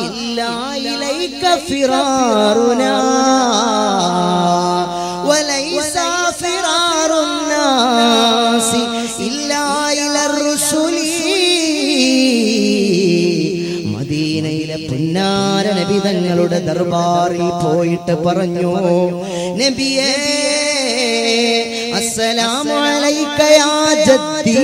إلا إليك فرارنا وليس فرار الناس إلا إلى الرسل മദീനയിലെ പുന്നാര നബി തങ്ങളുടെ ദർബാറിൽ പോയിട്ട് പറഞ്ഞു നബിയേ അസ്സലാമു അലൈക യാ ജദ്ദി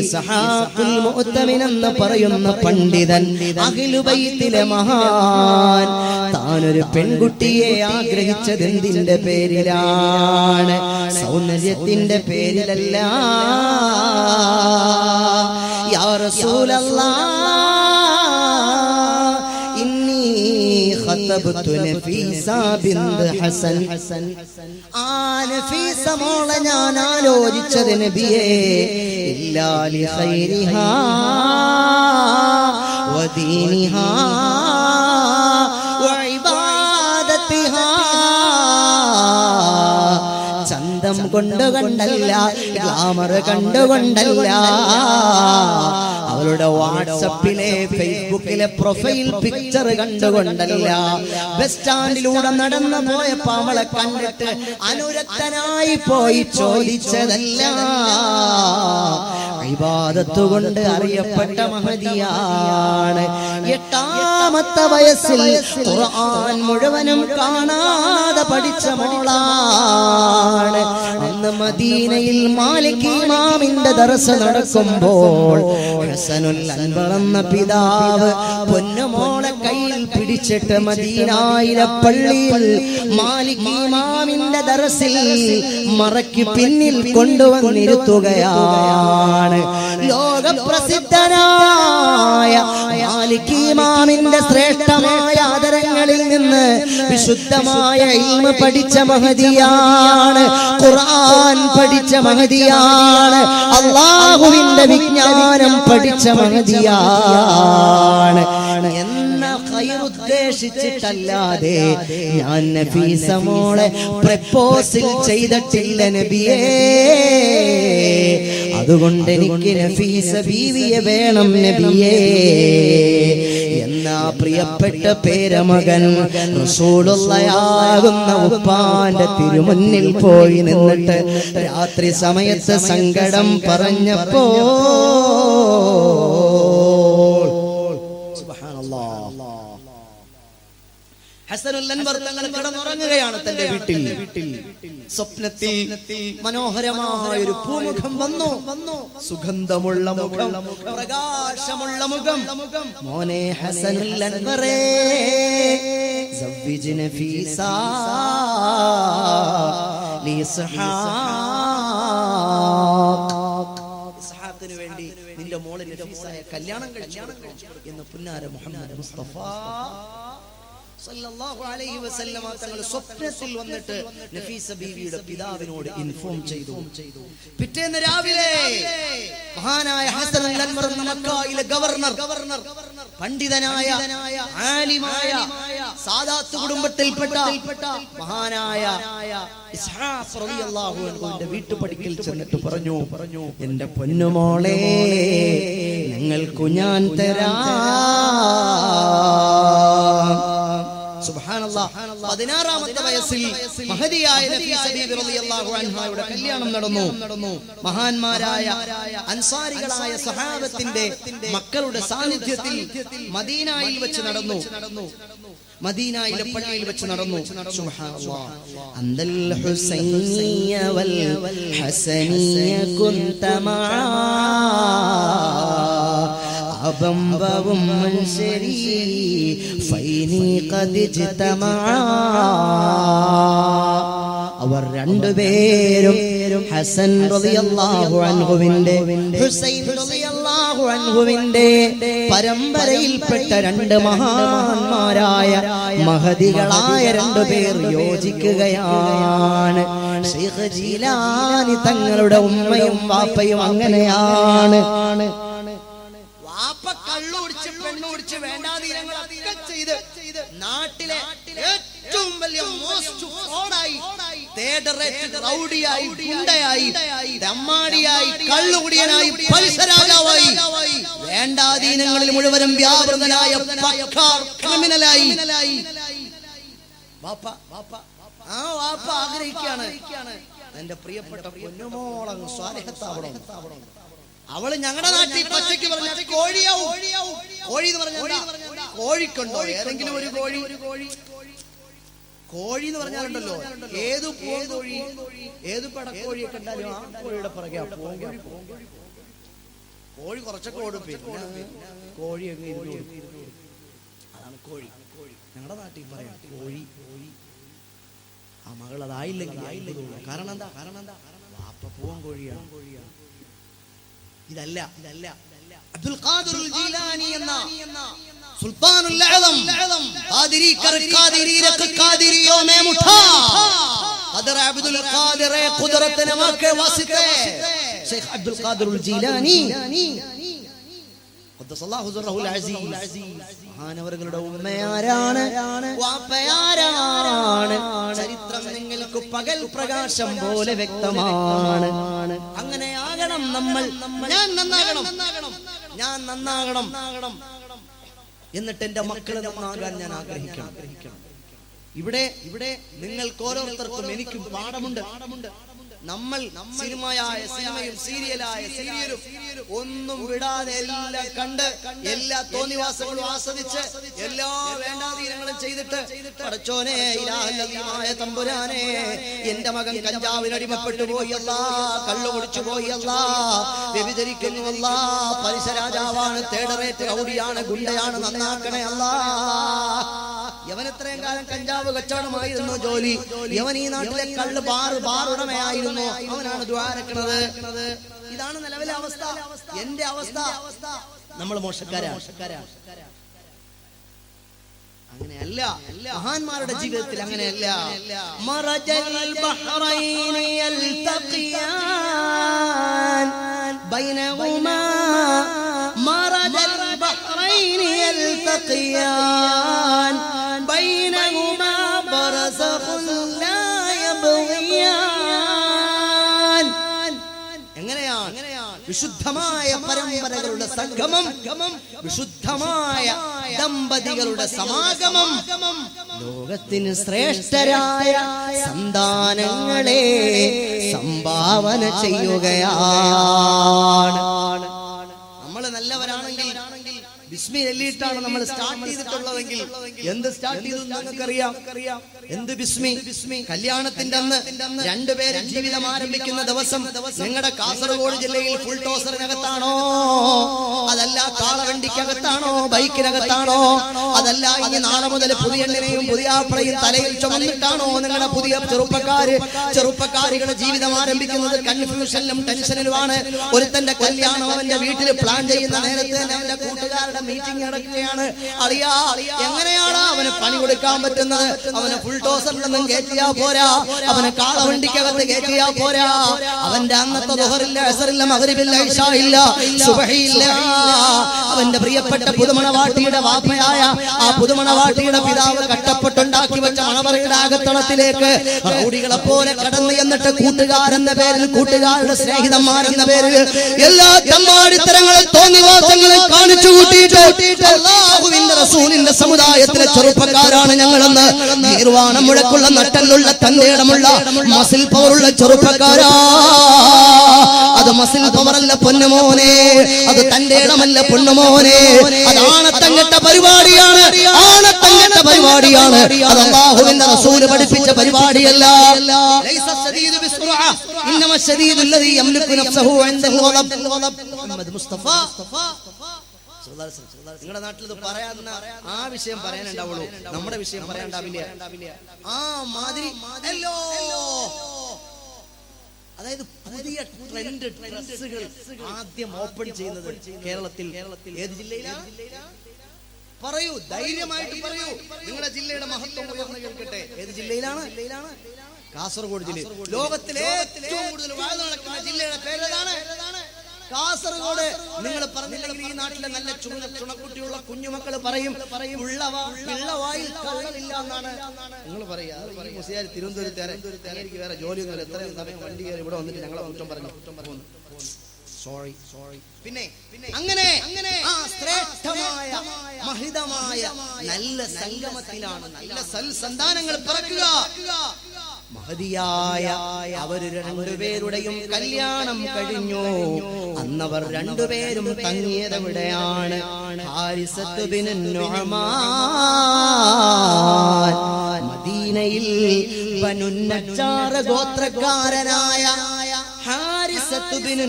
ഇസ്ഹാഖുൽ മുഅ്തമിൻ എന്ന് പറയുന്ന പണ്ഡിതൻ അഖിലുബൈത്തിലെ മഹാൻ. താനൊരു പെൺകുട്ടിയെ ആഗ്രഹിച്ചത് എന്തിന്റെ പേരിലാണ്? സൗന്ദര്യത്തിന്റെ പേരിലല്ല. യാ റസൂലല്ലാഹ് ഖതബ്തു നഫീസ ബിന്ത് ഹസൻ. ആ നഫീസ മോളെ ഞാൻ ആലോചിച്ചത് നബിയേ ഇല്ലാ ലി ഖൈരിഹാ വദീനിഹാ വഇബാദത്തിഹാ ചന്തം കൊണ്ടുകൊണ്ടല്ല ഗ്ലാമർ കണ്ടുകൊണ്ടല്ല അവളുടെ വാട്സപ്പിലെ ഫേസ്ബുക്കിലെ പ്രൊഫൈൽ പിക്ചർ കണ്ടുകൊണ്ടല്ല. ബസ് സ്റ്റാൻഡിലൂടെ നടന്നു പോയപ്പോ അവളെ കണ്ടിട്ട് അനുരക്തനായി പോയി ചോദിച്ചതല്ല. വിവാദത്തുകൊണ്ട് കൊണ്ട് അറിയപ്പെട്ട മഹതിയാണ്. എട്ടാമത്തെ വയസ്സിൽ ഖുർആൻ മുഴുവനും കാണാതെ പഠിച്ച മോളാണ്. അന്ന് മദീനയിൽ മാലിക് ഇമാമിന്റെ ദർശ നടക്കുമ്പോൾ ഹസനുൽ പിതാവ് കയ്യിൽ പിടിച്ചിട്ട് മദീനായിലെ പള്ളിയിൽ മാലിക് ഇമാമിന്റെ ദർസിൽ മറയ്ക്ക് പിന്നിൽ കൊണ്ടുവന്നിരുത്തുകയാണ്. ലോകപ്രസിദ്ധനായ മാലിക് ഇമാമിന്റെ ശ്രേഷ്ഠമായ ആദരങ്ങളിൽ നിന്ന് വിശുദ്ധമായ ഇൽമ പഠിച്ച മഹതിയാണ് ഖുർആൻ പഠിച്ച മഹതിയാണ് അള്ളാഹുവിന്റെ വിജ്ഞാനം പഠിച്ച മഹതിയാണ്. എന്ന ഉദ്ദേശിച്ചിട്ടല്ലാതെ ഞാൻ നഫീസ മോളെ പ്രപ്പോസിൽ ചെയ്തിട്ടില്ല നബിയേ. അതുകൊണ്ട് എനിക്ക് നഫീസ ബീവിയെ വേണം നബിയേ. എന്നാ പ്രിയപ്പെട്ട പേരമകൻ റസൂളുള്ളയാകുന്ന ഉപ്പാന്റെ തിരുമുന്നിൽ പോയി നിന്നിട്ട് രാത്രി സമയത്ത് സങ്കടം പറഞ്ഞപ്പോ ഹസനുൽ അൻവർ തങ്ങൾ കിടന്നുറങ്ങുകയാണ് തന്റെ വീട്ടിൽ. വീട്ടിൽ. സ്വപ്നത്തിൽ മനോഹരമായ ഒരു പൂമുഖം വന്നു. വന്നു. സുഗന്ധമുള്ള മുഖം. പ്രകാശമുള്ള മുഖം. മോനെ ഹസനുൽ അൻവറേ സവ്വിജ്ന ഫീസാ. ഇസ്ഹാഖിന് വേണ്ടി നിന്റെ മോളിന് ഫീസായ കല്യാണം കഴിച്ചു എന്ന് പുന്നാര മുഹമ്മദ് മുസ്തഫ. തങ്ങൾ സ്വപ്നത്തിൽ വന്നിട്ട് നഫീസ ബീവിയുടെ പിതാവിനോട് ഇൻഫോം ചെയ്തു പിറ്റേന്ന് രാവിലെ മഹാനായ ഹസൻ മക്കയിലെ ഗവർണർ ഗവർണർ പണ്ഡിതനായ ആലിമായ സാദാത്ത് കുടുംബത്തിൽപ്പെട്ട മഹാനായ ഇസ്ഹാഖ് വീട്ടുപടിക്കൽ ചെന്നിട്ട് പറഞ്ഞു പറഞ്ഞു എന്റെ പൊന്നുമോളെ ഞങ്ങൾക്കു ഞാൻ തരാം. പതിനാറാമത്തെ വയസ്സിൽ മഹതിയായ അൻഹായുടെ കല്യാണം നടന്നു. മഹാന്മാരായ അൻസാരികളായ സഹാബത്തിന്റെ മക്കളുടെ സാന്നിധ്യത്തിൽ മദീനായിൽ വെച്ച് നടന്നു. മദീനായിലെ പള്ളിയിൽ വെച്ച് നടന്നു. അന്തൽ ഹുസൈനിയ വൽ ഹസനിയ കുന്ത മആ അബംബവും മനുഷ്യരി ഫൈനി ഖദിജ്തമആ അവർ രണ്ടുപേരും ഹസൻ റളിയല്ലാഹു അൻഹുവിന്റെ ഹുസൈൻ റളിയല്ലാഹു അൻഹുവിന്റെ പരമ്പരയിൽപ്പെട്ട രണ്ട് മഹാന്മാരായ മഹതികളായ രണ്ടുപേർ യോജിക്കുകയാണ്. ശൈഖ് ജീലാനി തങ്ങളുടെ ഉമ്മയും വാപ്പയും അങ്ങനെയാണ്. വാപ്പ കള്ളുടിച്ച് പെണ്ണുടിച്ച് വേണ്ടാതീരങ്ങളൊക്കെ ചെയ്ത് നാട്ടിലെ ഏറ്റവും വലിയ മോസ്റ്റ് ഫ്രോഡായി റൗഡിയായി ഗുണ്ടയായി തമ്മാടിയായി കള്ളുകുടിയനായി പലിശരാജാവായി വേണ്ടാതീനങ്ങളിൽ മുഴുവനും വ്യാപൃതനായ ക്രിമിനലായി. വാപ്പ ആ വാപ്പ ആഗ്രഹിക്കാണ് എന്റെ പ്രിയപ്പെട്ട പൊന്നുമോളങ്ങ് സ്വാരഹത്താവണം അവൾ ഞങ്ങളുടെ നാട്ടിൽ പച്ചയ്ക്ക് പറഞ്ഞ കോഴിയാവും. കോഴി എന്ന് പറഞ്ഞാൽ കോഴിക്കുണ്ടോ? ഏതെങ്കിലും ഒരു കോഴി. കോഴി. എന്ന് പറഞ്ഞാലുണ്ടല്ലോ ഏത് കോഴി? ഏത് പടക്കോഴിയെ കണ്ടാലും ആ കോഴിയുടെ പുറകെ കോഴി കുറച്ചൊക്കെ ഓടും പിന്നെ കോഴി ഇരുന്ന് കൊടുക്കും. അതാണ് കോഴി. ഞങ്ങളുടെ നാട്ടിൽ പറയാം കോഴി. കോഴി. ആ മകൾ അതായില്ലെങ്കിൽ ആയില്ലെങ്കിൽ കാരണം എന്താ? കാരണം എന്താ? വാപ്പ പൂവൻ കോഴിയാണ്. ഇതല്ല. ഇതല്ല. അബ്ദുൽ ഖാദിർ ജീലാനി എന്ന സുൽത്താനുൽ അഅസം ഖാദിരി കർ ഖാദിരി ഖാദിരീരക്ക് ഖാദിരിയോ മേ മുഠാ. ഖദർ അബ്ദുൽ ഖാദിറെ ഖുദ്റത്ത് നമക്ക് വാസിത്തെ. ഷെയ്ഖ് അബ്ദുൽ ഖാദിറുൽ ജീലാനി. മഹാനവറുകളുടെ ഉമ്മയാരാണ്. വാപ്പയാരാണ്. ചരിത്രം നിങ്ങൾക്ക് പകൽ പ്രകാശം പോലെ വ്യക്തമാണ്. അങ്ങനെ ആകണം നമ്മൾ. ഞാൻ നന്നാകണം. ഞാൻ നന്നാകണം. എന്നിട്ട് എന്റെ മക്കളെ നന്നാകാൻ ഞാൻ ആഗ്രഹിക്കണം. ഇവിടെ ഇവിടെ നിങ്ങൾക്ക് ഓരോരുത്തർക്കും എനിക്കും പാഠമുണ്ട്. നമ്മൾ സിനിമയായ സിനിമയും സീരിയലായ സീരിയലും ഒന്നും വിടാതെ എല്ലാം കണ്ട് എല്ലാ തോന്നിവാസങ്ങളും ആസ്വദിച്ച് എല്ലാ വേണ്ടാതീരങ്ങളും ചെയ്തിട്ട് പടച്ചോനെ ഇലാഹല്ലീമായ തമ്പുരാനെ എന്റെ മകൻ കഞ്ചാവിനടിമപ്പെട്ടു പോയല്ല കള്ളു കുടിച്ചു പോയല്ല വ്യഭിചരിക്കുന്നുവല്ല പരിസരാജാവാണ് തേടറേറ്റ് കൗടിയാണ് ഗുണ്ടയാണ് നന്നാക്കണേ അല്ലാ. യവൻ കാലം കഞ്ചാവ് കച്ചവടമായിരുന്നു ജോലി. യവൻ ഈ നാട്ടിലെ കള്ള് ബാറ് ബാറുടമയായിരുന്നു അവനാണ് ദ്വാരക്കണത് ഇതാണ് നിലവിലെ അവസ്ഥ. എന്റെ അവസ്ഥ. നമ്മൾ മോശക്കാരാ. അങ്ങനെയല്ല. മഹാന്മാരുടെ ജീവിതത്തിൽ അങ്ങനെയല്ല. മറജൽ മറജൽ യൽതഖിയാൻ ബൈനഹുമാ. വിശുദ്ധമായ പരമ്പരകളുടെ സംഗമം വിശുദ്ധമായ ദമ്പതികളുടെ സമാഗമം ലോകത്തിന് ശ്രേഷ്ഠരായ സന്താനങ്ങളെ സംഭാവന ചെയ്യുകയാണ്. ബിസ്മി എല്ലിയിട്ടാണ് നമ്മൾ സ്റ്റാർട്ട് ചെയ്തിട്ടുള്ളതെങ്കിൽ. എന്ത് സ്റ്റാർട്ട് ചെയ്തു നിങ്ങൾക്കറിയാം എന്ത് ബിസ്മി? ബിസ്മി? കല്യാണത്തിന്റെ അന്ന് രണ്ടുപേരും ജീവിതം ആരംഭിക്കുന്ന ദിവസം നിങ്ങളുടെ കാസർഗോഡ് ജില്ലയിൽ ഫുൾ ടോസറിനകത്താണോ അതല്ല കാളവണ്ടിക്കകത്താണോ ബൈക്കിനകത്താണോ? അതല്ല ഇനി നാളെ മുതൽ പുതിയ എണ്ണിനെയും പുതിയ ആപ്പിളയും തലയിൽ ചുമന്നിട്ടാണോ നിങ്ങളുടെ പുതിയ ചെറുപ്പക്കാര്? ചെറുപ്പക്കാരികളുടെ ജീവിതം ആരംഭിക്കുന്നത് കൺഫ്യൂഷനിലും ടെൻഷനിലുമാണ് ഒരുത്തന്റെ കല്യാണം അവന്റെ വീട്ടിൽ പ്ലാൻ ചെയ്യുന്ന നേരത്തെ തന്നെ അവന്റെ കൂട്ടുകാരുടെ മീറ്റിംഗ് നടക്കുകയാണ്. അറിയാ എങ്ങനെയാണ് അവന് പണി കൊടുക്കാൻ പറ്റുന്നത്? അവന് ഫുൾ ടോസറിലൊന്നും കയറ്റിയാ പോരാ. അവന് കാളവണ്ടിക്കകത്ത് കയറ്റിയാ പോരാ. അവന്റെ അന്നത്തെ ദുഹറില്ല അസറില്ല മകരില്ല ഇഷായില്ല സുഹയില്ല അവന്റെ പ്രിയപ്പെട്ട പുതുമണവാട്ടിയുടെ വാപ്പയായ ആ പുതുമണവാട്ടിയുടെ പിതാവ് കട്ടപ്പെട്ടുണ്ടാക്കി വെച്ച മണവറയുടെ അകത്തളത്തിലേക്ക് റൗഡികളെ പോലെ കടന്നു എന്നിട്ട് കൂട്ടുകാരെന്ന പേരിൽ കൂട്ടുകാരുടെ സ്നേഹിതന്മാരെന്ന പേരിൽ എല്ലാ തമ്മാടിത്തരങ്ങളും തോന്നിവാസങ്ങളും സമുദായത്തിലെ ചെറുപ്പക്കാരാണ് ഞങ്ങളെന്ന് നീർവാണം മുഴക്കുള്ള നട്ടലുള്ള തന്നേടമുള്ള മസിൽ പവറുള്ള ചെറുപ്പക്കാരാ. അത് മസിൽ പവറല്ല പൊന്നുമോനെ അത് തന്റെ ഇടമല്ല പൊണ്ണുമോനെ അത് ആണത്തങ്ങട്ട പരിപാടിയാണ് ആണത്തങ്ങട്ട പരിപാടിയാണ്. അത് അള്ളാഹുവിന്റെ റസൂൽ പഠിപ്പിച്ച പരിപാടിയല്ല. ഇന്നമ ശരീരം മുസ്തഫ. നിങ്ങളുടെ നാട്ടിൽ ഇത് ആ വിഷയം പറയാനുണ്ടാവുള്ളൂ. നമ്മുടെ വിഷയം പറയാനുണ്ടാവില്ല. ആ മാതിരി അതായത് പുതിയ ട്രെൻഡ് ഡ്രസ്സുകൾ ആദ്യം ഓപ്പൺ ചെയ്യുന്നത് കേരളത്തിൽ ഏത് ജില്ലയിലാണ് പറയൂ ധൈര്യമായിട്ട് പറയൂ. നിങ്ങളുടെ ജില്ലയുടെ മഹത്വം കേൾക്കട്ടെ. ഏത് ജില്ലയിലാണ്? ജില്ലയിലാണ് കാസർഗോഡ് ജില്ല. ലോകത്തിലെ ഏറ്റവും കൂടുതൽ വാഴ നടക്കുന്ന ജില്ലയുടെ പേരേതാണ് കാസർഗോഡ് നിങ്ങൾ പറഞ്ഞില്ലെങ്കിൽ ഈ നാട്ടിലെ നല്ല ചുണ ചുണക്കുട്ടിയുള്ള കുഞ്ഞുമക്കൾ പറയും പിള്ളവായിൽ കള്ളമില്ല എന്നാണ്. നിങ്ങൾ പറയാ മുസിയാർ തിരുവനന്തപുരത്ത് എനിക്ക് വേറെ ജോലിയൊന്നുമില്ല എത്രയും സമയം വണ്ടി കയറി ഇവിടെ വന്നിട്ട് ഞങ്ങളെ കുറ്റം പറഞ്ഞു. കുറ്റം പറഞ്ഞു. സോറി സോറി പിന്നെ അങ്ങനെ അങ്ങനെ ആ ശ്രേഷ്ഠമായ മഹിതമായ നല്ല സംഗമത്തിലാണ് നല്ല സൽ സന്താനങ്ങൾ പിറക്കുക. മഹതിയായ അവർ രണ്ടുപേരുടെയും കല്യാണം കഴിഞ്ഞു അന്നവർ രണ്ടുപേരും തങ്ങിയതവിടെയാണ്. മദീനയിൽ പനുന്നച്ചാറ് ഗോത്രക്കാരനായ ഹാരിസത്ത് ബിൻ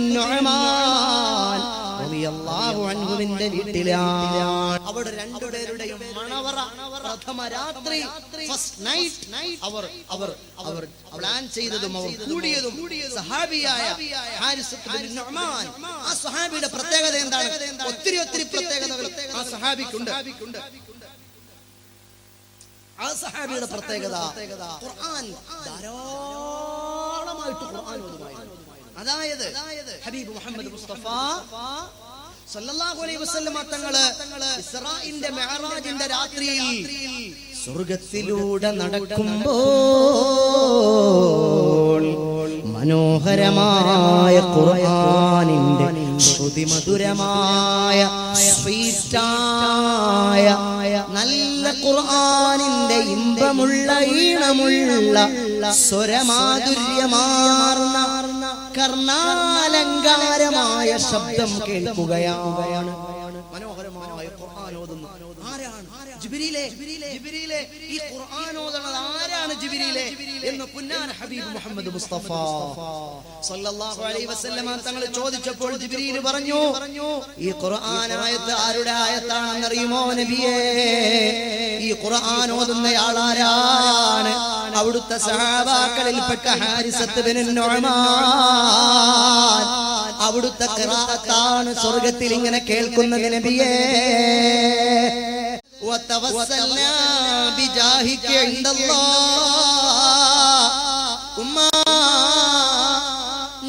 നുഅമാൻ റളിയല്ലാഹു അൻഹുവിന്റെ വീട്ടിലാണ്. അവിടെ രണ്ടുപേരുടെയും മണവറ പ്രഥമ രാത്രി ഫസ്റ്റ് നൈറ്റ് അവർ അവർ അവർ പ്ലാൻ ചെയ്തതും അവർ കൂടിയതും സഹാബിയായ ആ സഹാബിയുടെ പ്രത്യേകത എന്താണ്? ഒത്തിരി ഒത്തിരി പ്രത്യേകതകൾ ആ സഹാബിക്കുണ്ട്. ആ സഹാബിയുടെ പ്രത്യേകത ഖുർആൻ ധാരാളമായിട്ട് ഖുർആൻ അതായത് ഹബീബ് മുഹമ്മദ് മുസ്തഫ സല്ലല്ലാഹു അലൈഹി സ്വർഗത്തിലൂടെ നടക്കുമ്പോൾ മനോഹരമായ ഖുർആനിന്റെ ശ്രുതിമധുരമായ സ്വീറ്റായ നല്ല ഖുർആനിന്റെ ഇമ്പമുള്ള ഈണമുള്ള സ്വരമാധുര്യമാർന്ന ശബ്ദം കേൾക്കുകയാണ്. മനോഹരമായ ഖുർആൻ ഓതുന്നു. ആരാണ്? ജിബ്രീലെ. ജിബ്രീലെ. ഈ ഖുർആൻ ഓതുന്നത് ആരാണ് ജിബ്രീലെ? എന്ന് പുന്നാൻ ഹബീബ് മുഹമ്മദ് മുസ്തഫ. സല്ലല്ലാഹു അലൈഹി വസല്ലമ തങ്ങൾ ചോദിച്ചപ്പോൾ ജിബ്രീൽ പറഞ്ഞു ഈ ഖുർആൻ ആയത്ത് ആരുടെ ആയത്താണെന്നറിയുമോ നബിയേ? ഈ ഖുർആൻ ഓതുന്നയാൾ ആരാണ്? അവിടുത്തെ സഹാബാക്കളിൽപ്പെട്ട ഹാരിസത്ത് ബിൻ നുഅമാൻ. അവിടുത്തെ ഖിറാഅത്താണ് സ്വർഗത്തിൽ ഇങ്ങനെ കേൾക്കുന്നത് നബിയേ. വതവസ്സൽനാ ബിജാഹിക ഇൻദല്ലാഹ് ഉമ്മ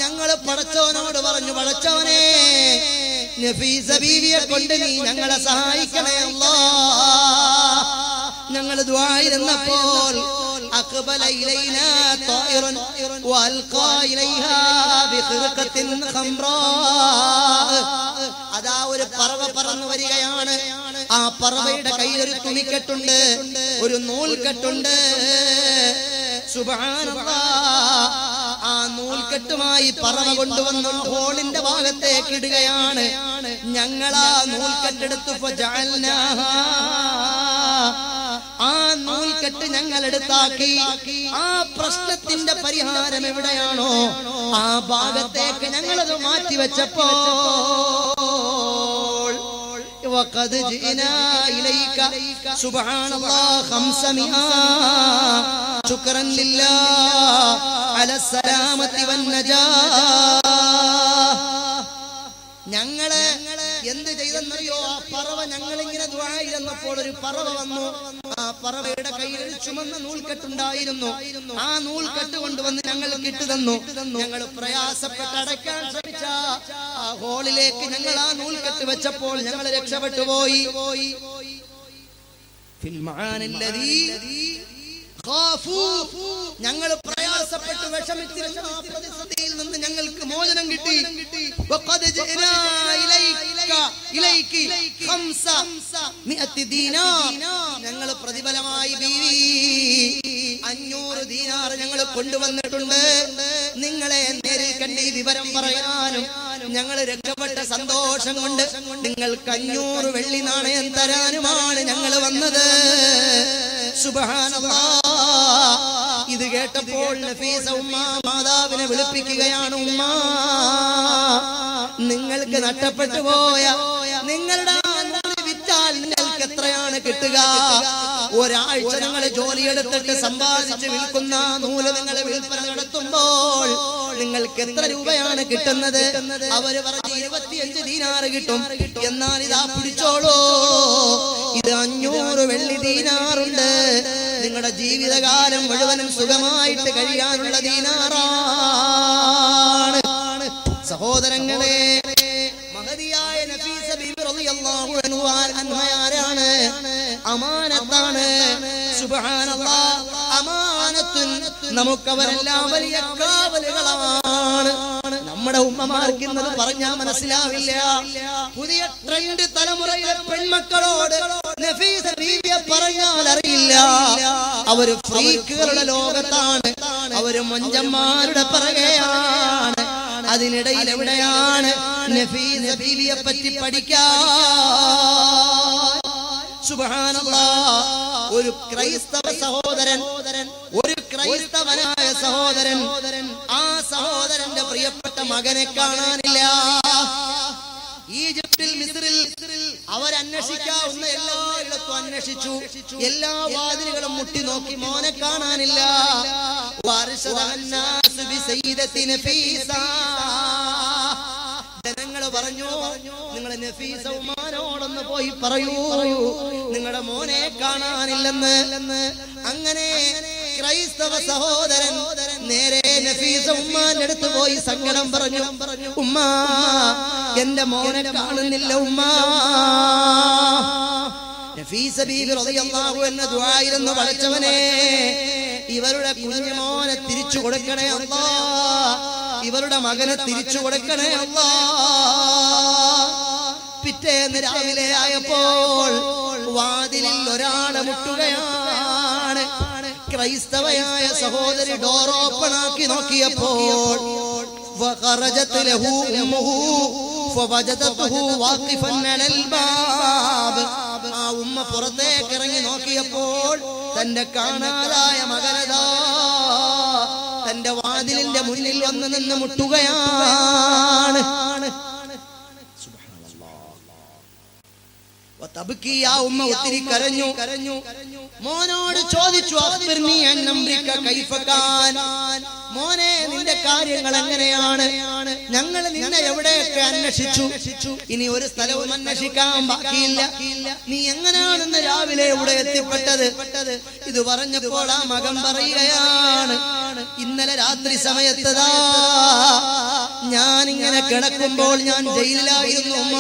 ഞങ്ങൾ പടച്ചവനോട് പറഞ്ഞു പടച്ചവനെ നഫീസ ബീവിയെ കൊണ്ട് നീ ഞങ്ങളെ സഹായിക്കണേ അല്ലാഹ് ഞങ്ങൾ ദ്വായിരുന്നപ്പോൾ أقبل إلينا طائر وألقى إليها بخرقة خمراء അതാ ഒരു പറവ പറന്നു വരികയാണ് ആ പറവയുടെ കയ്യിൽ ഒരു തുണിക്കെട്ടുണ്ട് ഒരു നൂൽക്കെട്ടുണ്ട് സുബ്ഹാനല്ലാ ആ നൂൽക്കെട്ടുമായി പറവ കൊണ്ടുവന്ന ഹോളിന്റെ ഭാഗത്തേക്ക് ഇടുകയാണ് ഞങ്ങൾ ആ നൂൽക്കെട്ടെടുത്ത് ഫജഅൽനാഹാ. ആ നൂൽക്കെട്ട് ഞങ്ങൾ എടുത്താക്കി ആ പ്രശ്നത്തിന്റെ പരിഹാരം എവിടെയാണോ ആ ഭാഗത്തേക്ക് ഞങ്ങളത് മാറ്റിവെച്ചപ്പോൾ وقد جئنا إليك سبحان الله خمسمائة شكرا لله على السلامة والنجاة എന്ത് ചെയ്തെന്നറിയോ? ആ പറവ ഞങ്ങളിങ്ങനെ ദ്വായിരുന്നപ്പോൾ ഒരു പറവ വന്നു. ആ പറവയുടെ കയ്യിൽ ഒരു ചുമന്ന നൂൽക്കെട്ടുണ്ടായിരുന്നു. ആ നൂൽക്കെട്ട് കൊണ്ടുവന്ന് ഞങ്ങൾ കിട്ടുതന്നു ഞങ്ങൾ പ്രയാസപ്പെട്ട് അടയ്ക്കാൻ ശ്രമിച്ച ആ ഹോളിലേക്ക് ഞങ്ങൾ ആ നൂൽക്കെട്ട് വെച്ചപ്പോൾ ഞങ്ങൾ രക്ഷപ്പെട്ടു പോയി. ഫിൽമാനല്ലതീ ഞങ്ങൾ പ്രയാസപ്പെട്ട് വിഷമിച്ചിരുന്ന. ആ പ്രതിസന്ധിയിൽ നിന്ന് ഞങ്ങൾക്ക് മോചനം കിട്ടി. ഞങ്ങൾ പ്രതിഫലമായി അഞ്ഞൂറ് ദീനാർ ഞങ്ങൾ കൊണ്ടുവന്നിട്ടുണ്ട്. നിങ്ങളെ നേരിൽ കണ്ട് ഈ വിവരം പറയാനും ഞങ്ങൾ രക്ഷപ്പെട്ട സന്തോഷം കൊണ്ട് നിങ്ങൾക്ക് അഞ്ഞൂറ് വെള്ളി നാണയം തരാനുമാണ് ഞങ്ങൾ വന്നത്. ശുഭാനുഭാ ഇത് കേട്ടപ്പോൾ നഫീസ ഉമ്മ മാതാവിനെ വിളിപ്പിക്കുകയാണ് ഉമ്മ. നിങ്ങൾക്ക് നഷ്ടപ്പെട്ടു പോയ നിങ്ങളുടെ വിറ്റാൽ നിങ്ങൾക്ക് എത്രയാണ് കിട്ടുക? ഒരാഴ്ച നിങ്ങൾ ജോലിയെടുത്തിട്ട് സമ്പാദിച്ച് വിൽക്കുന്ന നൂൽ നിങ്ങൾ വിൽപ്പന നടത്തുമ്പോൾ നിങ്ങൾക്ക് എത്ര രൂപയാണ് കിട്ടുന്നത്? അവർ പറഞ്ഞ് ഇരുപത്തിയഞ്ച് ദീനാറ് കിട്ടും. എന്നാൽ ഇതാ പിടിച്ചോളൂ. ഇത് അഞ്ഞൂറ് വെള്ളി ദീനാറുണ്ട്. നിങ്ങളുടെ ജീവിതകാലം മുഴുവനും സുഖമായിട്ട് കഴിയാനുള്ള ദീനാറാണ്. സഹോദരങ്ങളെ മഹതിയായ അമാനത്താണ്. അമാനത്തും നമുക്കവരെല്ലാം വലിയ കാവലുകളാണ്. നമ്മുടെ ഉമ്മമാർക്ക് ഇന്നത് പറഞ്ഞാൽ മനസ്സിലാവില്ല. പുതിയ ട്രെൻഡ് തലമുറയിലെ പെൺമക്കളോട് നഫീസ പറഞ്ഞാൽ അറിയില്ല. അവർ ഫ്രീക്കുകളുടെ ലോകത്താണ്. അവർ മൊഞ്ചന്മാരുടെ പിറകെയാണ്. അതിനിടയിൽ എവിടെയാണ് നഫീസ പറ്റി പഠിക്കാൻ? സുബ്ഹാനല്ലാഹ്. ഒരു ക്രൈസ്തവ സഹോദരൻ ഒരു ക്രൈസ്തവനായ സഹോദരൻ ആ സഹോദരന്റെ പ്രിയപ്പെട്ട മകനെ കാണാനില്ല. ഈജിപ്തിൽ മിസ്രിൽ അവരന്വേഷിക്കാവുന്ന എല്ലായിടത്തും അന്വേഷിച്ചു. എല്ലാ വാതിലുകളും മുട്ടി നോക്കി മോനെ കാണാനില്ല. ജനങ്ങൾ പറഞ്ഞു നിങ്ങൾ നഫീസ പോയി പറയൂ. നിങ്ങളുടെ മോനെ കാണാനില്ലെന്ന്. അങ്ങനെ ക്രൈസ്തവ സഹോദരൻ നേരെ നഫീസ ഉമ്മാന്റെ അടുത്ത് പോയി സങ്കടം പറഞ്ഞു ഉമ്മ എന്റെ മോനെ കാണുന്നില്ല ഉമ്മ. നഫീസ ബീബി റളിയല്ലാഹു അൻഹ ദുആയിരുന്നു വളച്ചവനെ ഇവരുടെ കുഞ്ഞു മോനെ തിരിച്ചു കൊടുക്കണേ അല്ലാ ഇവരുടെ മകനെ തിരിച്ചു കൊടുക്കണേ അല്ലാ. പിറ്റേന്ന് രാവിലെ ആയപ്പോൾ വാതിലിൽ ഒരാളെ മുട്ടുകയാണ്. ക്രൈസ്തവയായ സഹോദരി ഡോർ ഓപ്പൺ ആക്കി നോക്കിയപ്പോൾ ആ ഉമ്മ പുറത്തേക്ക് ഇറങ്ങി നോക്കിയപ്പോൾ തന്റെ കാണാതായ മകനതാ തന്റെ വാതിലിന്റെ മുന്നിൽ വന്ന് നിന്ന് മുട്ടുകയാണ്. വതബ്കി ആ ഉമ്മ ഒത്തിരി കരഞ്ഞു. കരഞ്ഞു മോനോട് ചോദിച്ചു അഖ്ബിർനി നീ അംരിക കൈഫ കാൻ മോനെ നിന്റെ കാര്യങ്ങൾ എങ്ങനെയാണ്? ഞങ്ങൾ നിന്നെ എവിടെയൊക്കെ അന്വേഷിച്ചു? ഇനി ഒരു സ്ഥലവും അന്വേഷിക്കാൻ ബാക്കിയില്ല. നീ എങ്ങനെയാണെന്ന് രാവിലെ ഇവിടെ എത്തിപ്പെട്ടത്? ഇത് പറഞ്ഞപ്പോൾ ആ മകൻ പറയുകയാണ് ഇന്നലെ രാത്രി സമയത്തതാ. ഞാൻ ഇങ്ങനെ കിടക്കുമ്പോൾ ഞാൻ ജയിലിലായിരുന്നു ഉമ്മ.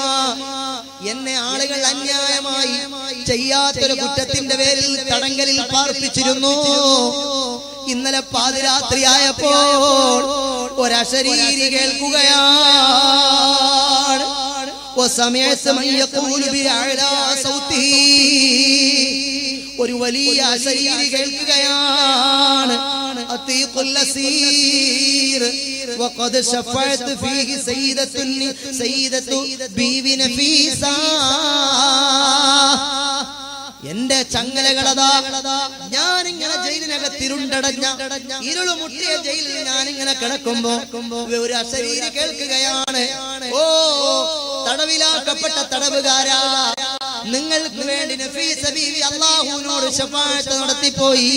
എന്നെ ആളുകൾ അന്യായമായി ചെയ്യാത്തൊരു കുറ്റത്തിന്റെ പേരിൽ തടങ്കലിൽ പാർപ്പിച്ചിരുന്നു. ഇന്നലെ പാതിരാത്രി ആയപ്പോൾ ഒരശരീരി കേൾക്കുകയാണ്. സമയത്ത് മയ്യക്കൂലി സൗത്തി ഒരു വലിയ അശരീരി കേൾക്കുകയാണ് أطيق الأسير وقد شفعت فيه سيدة سيدة بيبي نفيسة എന്റെ ചങ്ങലകളതാ ഞാൻ ഇങ്ങനെ ജയിലിനകത്തിരുണ്ടടഞ്ഞ ഇരുളു മുട്ടിയ ജയിലിൽ ഞാൻ ഇങ്ങനെ കിടക്കുമ്പോ ഒരു അശരീരി കേൾക്കുകയാണ് ഓ തടവിലാക്കപ്പെട്ട തടവുകാരാ നിങ്ങൾക്ക് വേണ്ടി അള്ളാഹുവിനോട് ശഫാഅത്ത് നടത്തിപ്പോയി.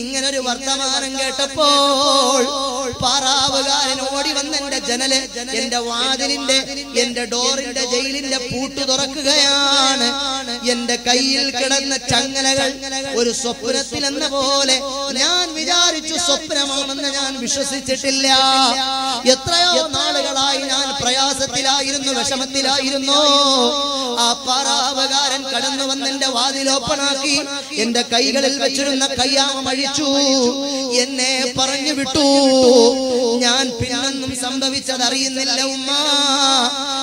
ഇങ്ങനൊരു വർത്തമാനം കേട്ടപ്പോൾ പാറാവുകാരൻ ഓടി വന്ന എന്റെ ജനൽ എന്റെ വാതിലിന്റെ എന്റെ ഡോറിന്റെ ജയിലിന്റെ പൂട്ട് തുറക്കുകയാണ്. എന്റെ കയ്യിൽ കിടന്ന ചങ്ങലകൾ ഒരു സ്വപ്നത്തിൽ എന്ന പോലെ ഞാൻ വിചാരിച്ചു സ്വപ്നമാണെന്ന് ഞാൻ വിശ്വസിച്ചിട്ടില്ല. എത്രയോ നാളുകളായി ഞാൻ പ്രയാസത്തിലായിരുന്നു വിഷമത്തിലായിരുന്നു. ആ പാറാവകാരൻ കടന്നു വന്ന് എന്റെ വാതിൽ ഓപ്പണാക്കി എന്റെ കൈകളിൽ വെച്ചിരുന്ന കയ്യാമം അഴിച്ചു. എന്നെ പറഞ്ഞു വിട്ടു. ഞാൻ പിന്നൊന്നും സംഭവിച്ചതറിയുന്നില്ല ഉമ്മ.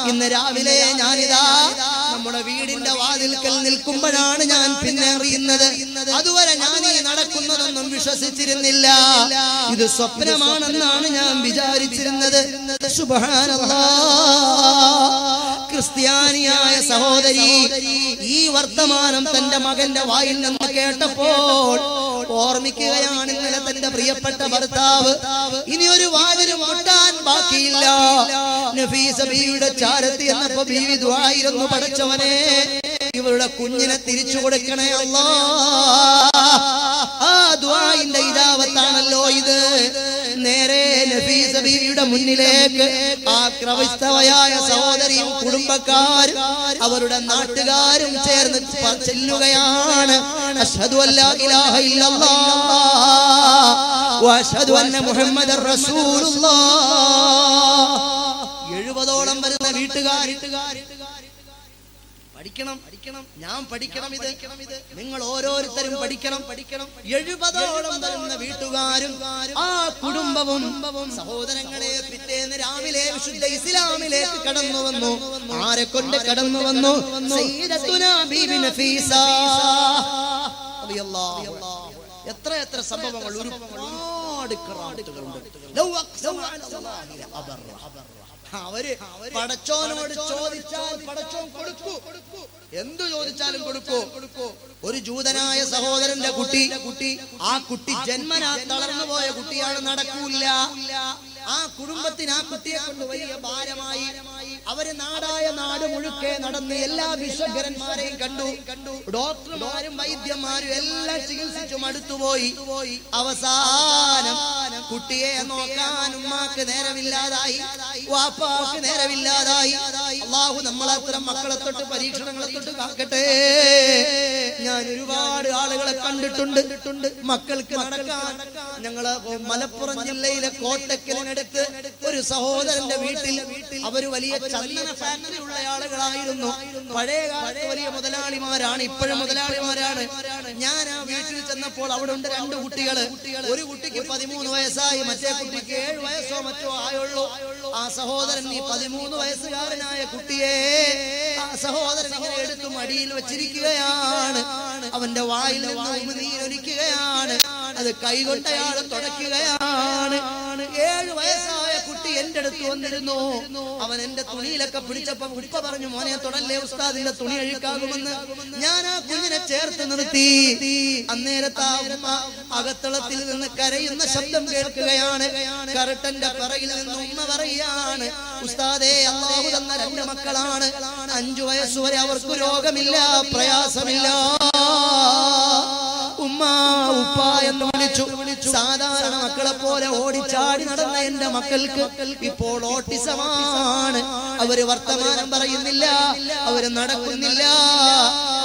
ഇന്ന് രാവിലെ ഞാനിതാ നമ്മുടെ വീടിന്റെ വാതിൽക്കൽ നിൽക്കുമ്പോഴാണ് ഞാൻ പിന്നെ അറിയുന്നത്. അതുവരെ ഞാൻ ഈ നടക്കുന്നതൊന്നും വിശ്വസിച്ചിരുന്നില്ല. ഇത് സ്വപ്നമാണെന്നാണ് ഞാൻ വിചാരിച്ചിരുന്നത്. ക്രിസ്ത്യാനിയായ സഹോദരി ഈ വർത്തമാനം തന്റെ മകന്റെ വായിൽ നിന്ന് കേട്ടപ്പോൾ ഓർമ്മിക്കുകയാണ് ഇന്നലെ തന്റെ പ്രിയപ്പെട്ട ഭർത്താവ്. ഇനി ഒരു വാതിലും മുട്ടാൻ ബാക്കിയില്ല. നഫീസ ബീവിയുടെ ചാരത്തി എന്നപ്പോ ബീവി ദ്വായിരുന്നു പടച്ചവനെ ഇവരുടെ കുഞ്ഞിനെ തിരിച്ചു കൊടുക്കണേ അല്ലാ. ആ ദ്വായിന്റെ ഇജാവത്താണല്ലോ ഇത്. നേരെ നഫീസ ബീവിയുടെ മുന്നിലേക്ക് ആ ക്രൈസ്തവയായ സഹോദരിയും കുടുംബക്കാരും അവരുടെ നാട്ടുകാരും ചേർന്ന് ചെല്ലുകയാണ്. അഷ്ഹദു വഅഷ്ഹദു അന്ന എഴുപതോളം വരുന്ന വീട്ടുകാർ പഠിക്കണം പഠിക്കണം. ഞാൻ പഠിക്കണം ഇത്. നിങ്ങൾ ഓരോരുത്തരും പഠിക്കണം. പഠിക്കണം. എഴുപതോളം വരുന്ന വീട്ടുകാരും ആ കുടുംബവും സഹോദരങ്ങളെ പിറ്റേന്ന് രാവിലെ വിശുദ്ധ ഇസ്ലാമിലേക്ക് കടന്നു വന്നു. ആരെ കൊണ്ട് കടന്നു വന്നു? എത്ര എത്ര സംഭവങ്ങൾ ഒരുപാട് അവർ പടച്ചോനോട് ചോദിച്ചാൽ പടച്ചോൻ കൊടുക്കൂ. എന്തു ചോദിച്ചാലും കൊടുക്കൂ. ഒരു ജൂതനായ സഹോദരന്റെ കുട്ടി കുട്ടി ആ കുട്ടി ജന്മനാ തളർന്നു പോയ കുട്ടിയാണ് നടക്കൂല. ആ കുടുംബത്തിന് ആ കുട്ടിയെ കൊണ്ട് വലിയ ഭാരമായി അവർ നാടായ നാട് മുഴുക്കെ നടന്ന് എല്ലാ വിശ്വകരന്മാരെയും കണ്ടു. കണ്ടു ഡോക്ടർമാരും വൈദ്യന്മാരും എല്ലാം ചികിത്സിച്ചു മടുത്തുപോയി അവസാനം കുട്ടിയെ നോക്കാൻ ഉമ്മാക്ക് നേരമില്ലാതായി വാപ്പാക്ക് നേരമില്ലാതായി. അള്ളാഹു നമ്മളെ അത്തരം മക്കളെ തൊട്ട് പരീക്ഷണങ്ങളെ തൊട്ട് കാക്കട്ടെ. ഞാൻ ഒരുപാട് ആളുകളെ കണ്ടിട്ടുണ്ട്. മക്കൾക്ക് നടക്കാൻ ഞങ്ങൾ മലപ്പുറം ജില്ലയിലെ കോട്ടക്കലിനടുത്ത് ഒരു സഹോദരന്റെ വീട്ടിൽ അവർ വലിയ ചന്ദന ഫാക്ടറി ഉള്ള ആളുകളായിരുന്നു. പഴയ കാലത്ത് വലിയ മുതലാളിമാരാണ് ഇപ്പോഴും മുതലാളിമാരാണ്. ഞാൻ ആ വീട്ടിൽ ചെന്നപ്പോൾ അവിടെ ഉണ്ട് രണ്ട് കുട്ടികൾ. ഒരു കുട്ടിക്ക് പതിമൂന്ന് വയസ്സായി മറ്റേ കുട്ടിക്ക് ഏഴ് വയസ്സോ മറ്റോ ആയുള്ളൂ. ആ സഹോദരൻ ഈ പതിമൂന്ന് വയസ്സുകാരനായ കുട്ടിയെ ആ സഹോദരൻ ഇങ്ങനെ എടുത്ത് മടിയിൽ വെച്ചിരിക്കുകയാണ്. അവന്റെ വായിൽ നിന്ന് നീരൊലിക്കുകയാണ് അത് കൈകൊണ്ട് അയാൾ തുടയ്ക്കുകയാണ്. ഏഴു വയസ്സായ എന്റെ അടുത്ത് വന്നിരുന്നു. അവൻ എന്റെ തുണിയിലൊക്കെ പിടിച്ചപ്പോ ഉപ്പ പറഞ്ഞു മോനെ തുടല്ലേ ഉസ്താദിന്റെ തുണി അഴുക്കാകുമെന്ന്. ഞാൻ ആ കുഞ്ഞിനെ ചേർത്ത് നിർത്തി. അന്നേരത്തെ ഉമ്മ അകത്തളത്തിൽ നിന്ന് കരയുന്ന ശബ്ദം കേൾക്കുകയാണ്. കറട്ടന്റെ പറയിൽ നിന്ന് ഉമ്മ പറയാണ് ഉസ്താദേ അള്ളാഹു തന്ന രണ്ട് മക്കളാണ്. അഞ്ചു വയസ്സുവരെ അവർക്ക് രോഗമില്ല പ്രയാസമില്ല. ഉമ്മ ഉപ്പ എന്ന് വിളിച്ചു. സാധാരണ മക്കളെ പോലെ ഓടിച്ചാടി നടന്ന എന്റെ മക്കൾക്ക് ഇപ്പോൾ ഓട്ടിസമാണ്. അവർ വർത്തമാനം പറയുന്നില്ല. അവർ നടക്കുന്നില്ല.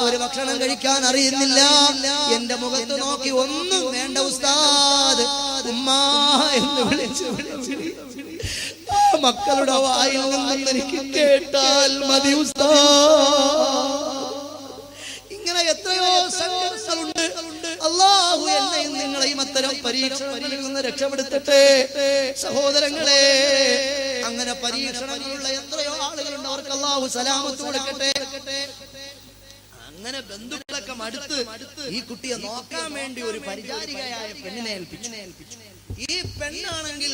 അവർ ഭക്ഷണം കഴിക്കാൻ അറിയുന്നില്ല. എന്റെ മുഖത്ത് നോക്കി ഒന്നും വേണ്ട ഉസ്താദ്. ഉമ്മ എന്ന് വിളിച്ചു മക്കളുടെ വായിൽ നിന്നും എനിക്ക് കേട്ടാൽ മതി ഉസ്താദ്. പരീക്ഷണങ്ങളിൽ നിന്ന് രക്ഷപ്പെടുത്തട്ടെ സഹോദരങ്ങളെ അങ്ങനെ പരീക്ഷണങ്ങളുള്ള എത്രയോ ആളുകളുണ്ട്. അവർക്ക് സലാമത്ത് കൊടുക്കട്ടെ. അങ്ങനെ ബന്ധുക്കളൊക്കെ മടുത്ത് ഈ കുട്ടിയെ നോക്കാൻ വേണ്ടി ഒരു പരിചാരികയായ പെണ്ണിനെ ഏൽപ്പിച്ചു. ഈ പെണ്ണാണെങ്കിൽ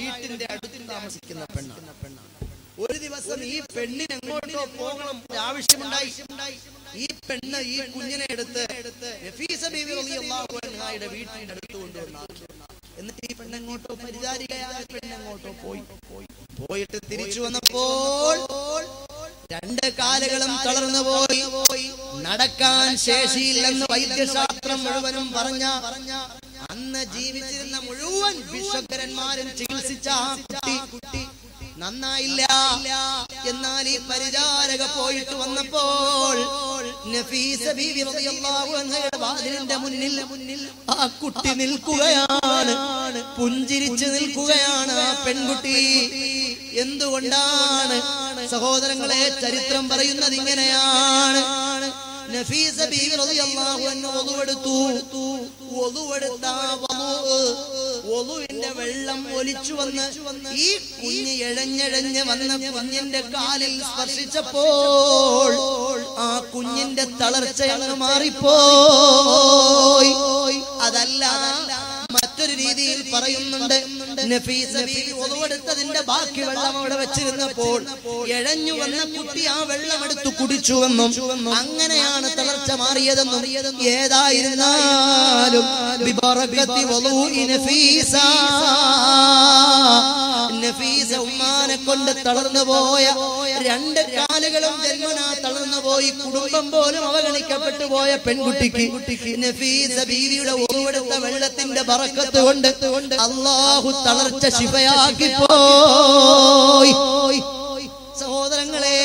വീട്ടിന്റെ അടുത്ത് താമസിക്കുന്ന പെണ്ണാണ്. ഒരു ദിവസം ഈ പെണ്ണിന് എങ്ങോട്ടോ പോകണം ആവശ്യമുണ്ടായി. ഈ പെണ്ണ് ഈ കുഞ്ഞിനെ എടുത്ത് അൻഹായുടെ വീട്ടിന്റെ അടുത്ത് കൊണ്ടുവന്നു. എന്നിട്ട് ഈ പെണ്ണെങ്ങോട്ടോ പരിചാരികയായ പെണ്ണെങ്ങോട്ടോ പോയി. പോയി പോയിട്ട് തിരിച്ചു വന്നപ്പോൾ രണ്ട് കാലുകളും തളർന്നു പോയി. നടക്കാൻ ശേഷിയില്ലെന്ന് വൈദ്യശാസ്ത്രം മുഴുവനും പറഞ്ഞ അന്ന് ജീവിച്ചിരുന്ന മുഴുവൻ വിശ്വകരന്മാരും ചികിത്സിച്ച ആ കുട്ടി നന്നായില്ല എന്നാൽ ഈ പരിചാരക പോയിട്ട് വന്നപ്പോൾ നഫീസ റളിയല്ലാഹു അൻഹയുടെ വാതിലിന്റെ മുന്നിൽ ആ കുട്ടി നിൽക്കുകയാണ് പുഞ്ചിരിച്ചു നിൽക്കുകയാണ് ആ പെൺകുട്ടി. എന്തുകൊണ്ടാണ് സഹോദരങ്ങളെ ചരിത്രം പറയുന്നത് ഇങ്ങനെയാണ്? നഫീസ റളിയല്ലാഹു വെള്ളം ഒലിച്ചു വന്ന് ഈ കുഞ്ഞ് എഴഞ്ഞെഴഞ്ഞ് വന്ന കുഞ്ഞിന്റെ കാലിൽ സ്പർശിച്ചപ്പോൾ ആ കുഞ്ഞിന്റെ തളർച്ച അങ്ങ് മാറിപ്പോയി. പറയുന്നുണ്ട് നഫീസ് ഒതുവെടുത്തതിന്റെ ബാക്കി വെള്ളം അവിടെ വെച്ചിരുന്നപ്പോൾ എഴഞ്ഞു വന്ന കുട്ടി ആ വെള്ളം എടുത്തു കുടിച്ചുവെന്നും അങ്ങനെയാണ് തളർച്ച മാറിയതെന്നും ഏതായിരുന്നാലും നഫീസ. ഉമ്മാനെ കൊണ്ട് തളർന്നു പോയ രണ്ട് കാലുകളും ജന്മനാ തളർന്നു പോയി. കുടുംബം പോലും അവഗണിക്കപ്പെട്ടു പോയ പെൺകുട്ടിക്ക് നഫീസ ബീവിയുടെ ഒതുവെടുത്ത വെള്ളത്തിന്റെ ബറക്കത്ത് കൊണ്ട് അള്ളാഹു തളർച്ച ശിവയാക്കി പോയി സഹോദരങ്ങളെ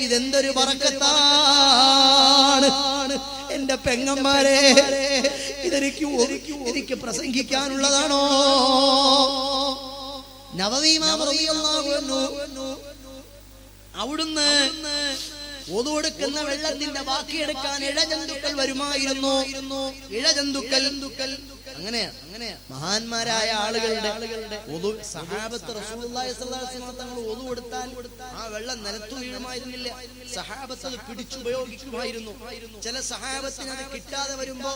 ഇതെന്തൊരു പറക്കത്താണ് എന്റെ പെങ്ങന്മാരെ ഇതെനിക്ക് എനിക്ക് പ്രസംഗിക്കാനുള്ളതാണോ? അവിടുന്ന് ഒതുകൊടുക്കുന്ന വെള്ളത്തിന്റെ ബാക്കിയെടുക്കാൻ ഇഴജന്തുക്കൾ വരുമായിരുന്നു. ഇഴജന്തുക്കൾ അങ്ങനെയാ അങ്ങനെയാ മഹാന്മാരായ ആളുകളുടെ ഒതു സഹാബത്ത് തങ്ങൾ ഒതു കൊടുത്താൽ ആ വെള്ളം നിലത്തു വീഴുമായിരുന്നില്ല. സഹാബത്ത് അത് പിടിച്ചുപയോഗിക്കുമായിരുന്നു. ചില സഹാബത്തിന് അത് കിട്ടാതെ വരുമ്പോ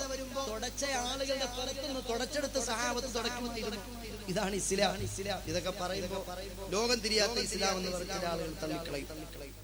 തുടച്ച ആളുകളുടെ പുറത്തുനിന്ന് തുടച്ചെടുത്ത് സഹാബത്ത് തുടക്കുമായിരുന്നു ഇതാണ് ഇസ്ലാം. ഇതൊക്കെ പറയുമ്പോ ലോകം തിരിയാത്ത ഇസ്ലാം എന്ന് പറഞ്ഞ ആളുകൾ തള്ളിക്കളയും.